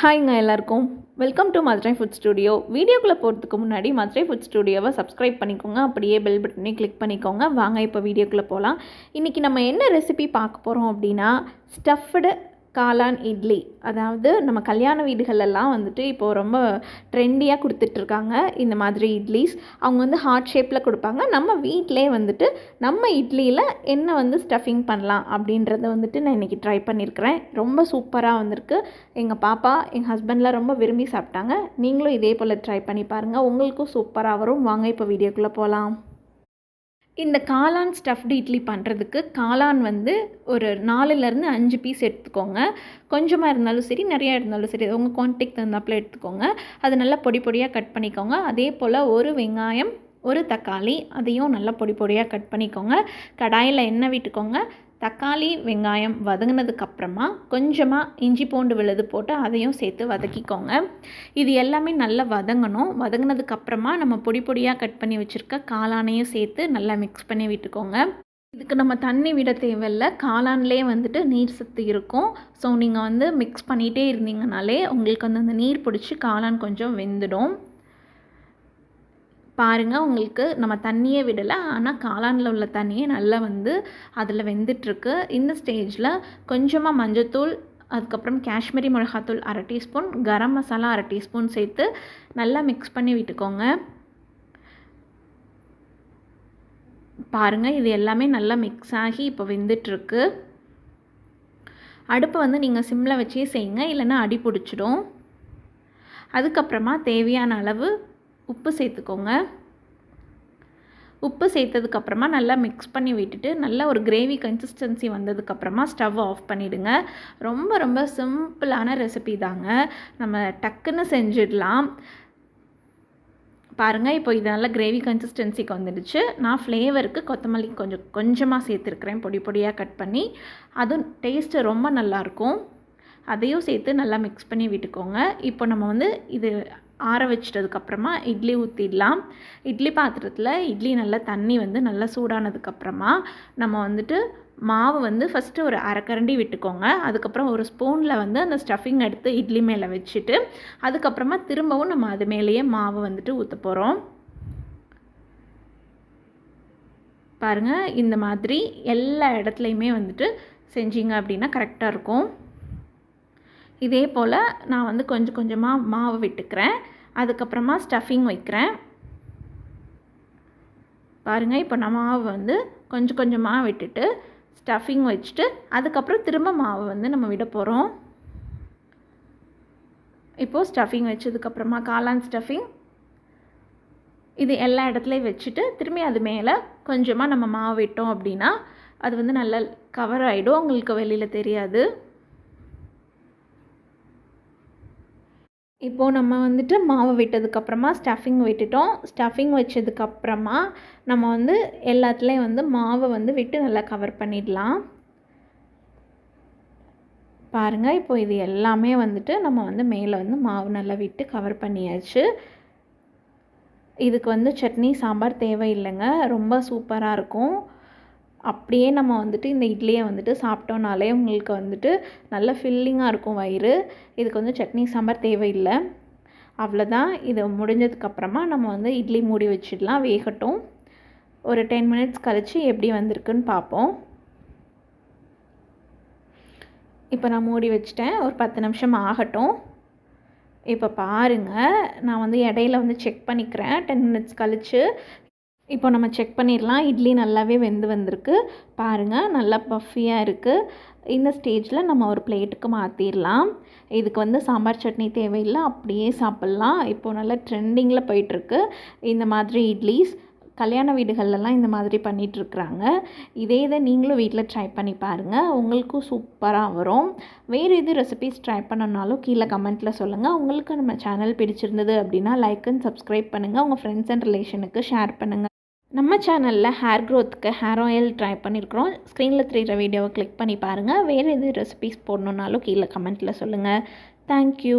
ஹாய்ங்க எல்லாருக்கும். Welcome to Madurai food studio வீடியோக்குள்ளே போகிறதுக்கு முன்னாடி மதுரை ஃபுட் ஸ்டுடியோவை சப்ஸ்கிரைப் பண்ணிக்கோங்க. அப்படியே பெல் பட்டனே கிளிக் பண்ணிக்கோங்க. வாங்க இப்போ வீடியோக்குள்ளே போகலாம் இன்றைக்கி நம்ம என்ன ரெசிபி பார்க்க போகிறோம் அப்படின்னா ஸ்டஃப்டு காளான் இட்லி. அதாவது நம்ம கல்யாண வீடுகளெல்லாம் வந்துட்டு இப்போது ரொம்ப ட்ரெண்டியாக கொடுத்துட்ருக்காங்க இந்த மாதிரி இட்லிஸ். அவங்க வந்து ஹார்ட் ஷேப்பில் கொடுப்பாங்க. நம்ம வீட்டிலே வந்துட்டு நம்ம இட்லியில் என்ன வந்து ஸ்டஃபிங் பண்ணலாம் அப்படின்றத வந்துட்டு நான் இன்றைக்கி ட்ரை பண்ணியிருக்கிறேன் ரொம்ப சூப்பராக வந்திருக்கு. எங்கள் பாப்பா எங்கள் ஹஸ்பண்ட்லாம் ரொம்ப விரும்பி சாப்பிட்டாங்க. நீங்களும் இதே போல் ட்ரை பண்ணி பாருங்கள் உங்களுக்கும் சூப்பராக வரும். வாங்க இப்போ வீடியோக்குள்ளே போகலாம் இந்த காளான் ஸ்டஃப்டு இட்லி பண்ணுறதுக்கு காளான் வந்து ஒரு நாலுலேருந்து அஞ்சு பீஸ் எடுத்துக்கோங்க. கொஞ்சமாக இருந்தாலும் சரி நிறையா இருந்தாலும் சரி உங்கள் குவான்டிட்டிக்கு தகுந்தாப்பில் எடுத்துக்கோங்க. அது நல்லா பொடி பொடியாக கட் பண்ணிக்கோங்க. அதே போல் ஒரு வெங்காயம் ஒரு தக்காளி அதையும் நல்லா பொடி பொடியாக கட் பண்ணிக்கோங்க. கடாயில் எண்ணெய் விட்டுக்கோங்க. தக்காளி வெங்காயம் வதங்கினதுக்கப்புறமா கொஞ்சமாக இஞ்சி பூண்டு விழுது போட்டு அதையும் சேர்த்து வதக்கிக்கோங்க. இது எல்லாமே நல்லா வதங்கணும். வதங்கினதுக்கப்புறமா நம்ம பொடி பொடியாக கட் பண்ணி வச்சுருக்க காளானையும் சேர்த்து நல்லா மிக்ஸ் பண்ணி விட்டுக்கோங்க. இதுக்கு நம்ம தண்ணி விட தேவையில்ல. காளான்லேயே வந்துட்டு நீர் சத்து இருக்கும். ஸோ நீங்கள் வந்து மிக்ஸ் பண்ணிகிட்டே இருந்தீங்கனாலே உங்களுக்கு வந்து அந்த நீர் பிடிச்சி காளான் கொஞ்சம் வெந்துடும். பாருங்கள் உங்களுக்கு நம்ம தண்ணியே விடலை. ஆனால் காளானில் உள்ள தண்ணியே நல்லா வந்து அதில் வெந்துட்டுருக்கு. இந்த ஸ்டேஜில் கொஞ்சமாக மஞ்சத்தூள் அதுக்கப்புறம் காஷ்மீரி மிளகாத்தூள் அரை டீஸ்பூன் கரம் மசாலா அரை டீஸ்பூன் சேர்த்து நல்லா மிக்ஸ் பண்ணி விட்டுக்கோங்க. பாருங்கள் இது எல்லாமே நல்லா மிக்ஸ் ஆகி இப்போ வெந்துட்டுருக்கு. அடுப்பை வந்து நீங்கள் சிம்மில் வச்சே செய்யுங்க இல்லைன்னா அடி பிடிச்சிடும். அதுக்கப்புறமா தேவையான அளவு உப்பு சேர்த்துக்கோங்க. உப்பு சேர்த்ததுக்கப்புறமா நல்லா மிக்ஸ் பண்ணி விட்டுட்டு நல்லா ஒரு கிரேவி கன்சிஸ்டன்சி வந்ததுக்கப்புறமா ஸ்டவ் ஆஃப் பண்ணிவிடுங்க ரொம்ப ரொம்ப சிம்பிளான ரெசிபி தாங்க. நம்ம டக்குன்னு செஞ்சிடலாம். பாருங்கள் இப்போ இது நல்லா கிரேவி கன்சிஸ்டன்சிக்கு வந்துடுச்சு. நான் ஃப்ளேவருக்கு கொத்தமல்லி கொஞ்சம் கொஞ்சமாக சேர்த்துருக்குறேன். பொடி பொடியாக கட் பண்ணி. அதுவும் டேஸ்ட்டு ரொம்ப நல்லாயிருக்கும் அதையும் சேர்த்து நல்லா மிக்ஸ் பண்ணி விட்டுக்கோங்க. இப்போ நம்ம வந்து இது ஆற வச்சிட்டதுக்கப்புறமா இட்லி ஊற்றிடலாம் இட்லி பாத்திரத்தில் இட்லி நல்லா தண்ணி வந்து நல்லா சூடானதுக்கப்புறமா நம்ம வந்துட்டு மாவு வந்து ஃபஸ்ட்டு ஒரு அரைக்கரண்டி விட்டுக்கோங்க. அதுக்கப்புறம் ஒரு ஸ்பூனில் வந்து அந்த ஸ்டஃபிங் எடுத்து இட்லி மேலே வச்சுட்டு அதுக்கப்புறமா திரும்பவும் நம்ம அது மேலேயே மாவு வந்துட்டு ஊற்ற போகிறோம் பாருங்கள் இந்த மாதிரி எல்லா இடத்துலையுமே வந்துட்டு செஞ்சீங்க அப்படின்னா கரெக்டாக இருக்கும். இதே போல் நான் வந்து கொஞ்சம் கொஞ்சமாக மாவு விட்டுக்கிறேன். அதுக்கப்புறமா ஸ்டஃபிங் வைக்கிறேன். பாருங்கள் இப்போ நான் மாவு வந்து கொஞ்சம் கொஞ்சமாக விட்டுட்டு ஸ்டஃபிங் வச்சுட்டு அதுக்கப்புறம் திரும்ப மாவு வந்து நம்ம விட போகிறோம் இப்போது ஸ்டஃபிங் வச்சதுக்கப்புறமா காளான் ஸ்டஃபிங் இது எல்லா இடத்துலையும் வச்சுட்டு திரும்பி அது மேலே கொஞ்சமாக நம்ம மாவு விட்டோம் அப்படின்னா அது வந்து நல்லா கவர் ஆகிடும் உங்களுக்கு வெளியில் தெரியாது. இப்போது நம்ம வந்துட்டு மாவு விட்டதுக்கப்புறமா ஸ்டஃபிங் விட்டுட்டோம். ஸ்டஃபிங் வச்சதுக்கப்புறமா நம்ம வந்து எல்லாத்துலேயும் வந்து மாவை வந்து விட்டு நல்லா கவர் பண்ணிடலாம். பாருங்கள் இப்போ இது எல்லாமே வந்துட்டு நம்ம வந்து மேலே வந்து மாவு நல்லா விட்டு கவர் பண்ணியாச்சு. இதுக்கு வந்து சட்னி சாம்பார் தேவையில்லைங்க. ரொம்ப சூப்பராக இருக்கும். அப்படியே நம்ம வந்துட்டு இந்த இட்லியை வந்துட்டு சாப்பிட்டோனாலே உங்களுக்கு வந்துட்டு நல்ல ஃபில்லிங்காக இருக்கும் வயிறு. இதுக்கு வந்து சட்னி சாம்பார் தேவையில்லை. அவ்வளோதான் இது முடிஞ்சதுக்கப்புறமா நம்ம வந்து இட்லி மூடி வச்சிடலாம். வேகட்டும். ஒரு டென் மினிட்ஸ் கழித்து எப்படி வந்திருக்குன்னு பார்ப்போம். இப்போ நான் மூடி வச்சிட்டேன். ஒரு பத்து நிமிஷம் ஆகட்டும். இப்போ பாருங்கள் நான் வந்து இடையில வந்து செக் பண்ணிக்கிறேன். டென் மினிட்ஸ் கழித்து இப்போ நம்ம செக் பண்ணிடலாம். இட்லி நல்லாவே வெந்து வந்திருக்கு. பாருங்கள் நல்லா பஃபியாக இருக்குது இந்த ஸ்டேஜில் நம்ம ஒரு பிளேட்டுக்கு மாற்றிடலாம் இதுக்கு வந்து சாம்பார் சட்னி தேவையில்லை அப்படியே சாப்பிட்லாம். இப்போது நல்லா ட்ரெண்டிங்கில் போயிட்டுருக்கு. இந்த மாதிரி இட்லிஸ் கல்யாண வீடுகள்லாம் இந்த மாதிரி பண்ணிகிட்ருக்குறாங்க இதே இதை நீங்களும் வீட்டில் ட்ரை பண்ணி பாருங்கள் உங்களுக்கும் சூப்பராக வரும். வேறு எது ரெசிபிஸ் ட்ரை பண்ணனாலும் கீழே கமெண்ட்டில் சொல்லுங்கள் உங்களுக்கு நம்ம சேனல் பிடிச்சிருந்தது அப்படின்னா லைக் அண்ட் சப்ஸ்கிரைப் பண்ணுங்கள் உங்கள் ஃப்ரெண்ட்ஸ் அண்ட் ரிலேஷனுக்கு ஷேர் பண்ணுங்கள் நம்ம சேனலில் ஹேர் க்ரோத்துக்கு ஹேர் ஆயில் ட்ரை பண்ணியிருக்கிறோம் ஸ்க்ரீனில் தெரிகிற வீடியோவை கிளிக் பண்ணி பாருங்கள் வேறு எது ரெசிபிஸ் போடணுன்னாலும் கீழே கமெண்ட்டில் சொல்லுங்கள் தேங்க்யூ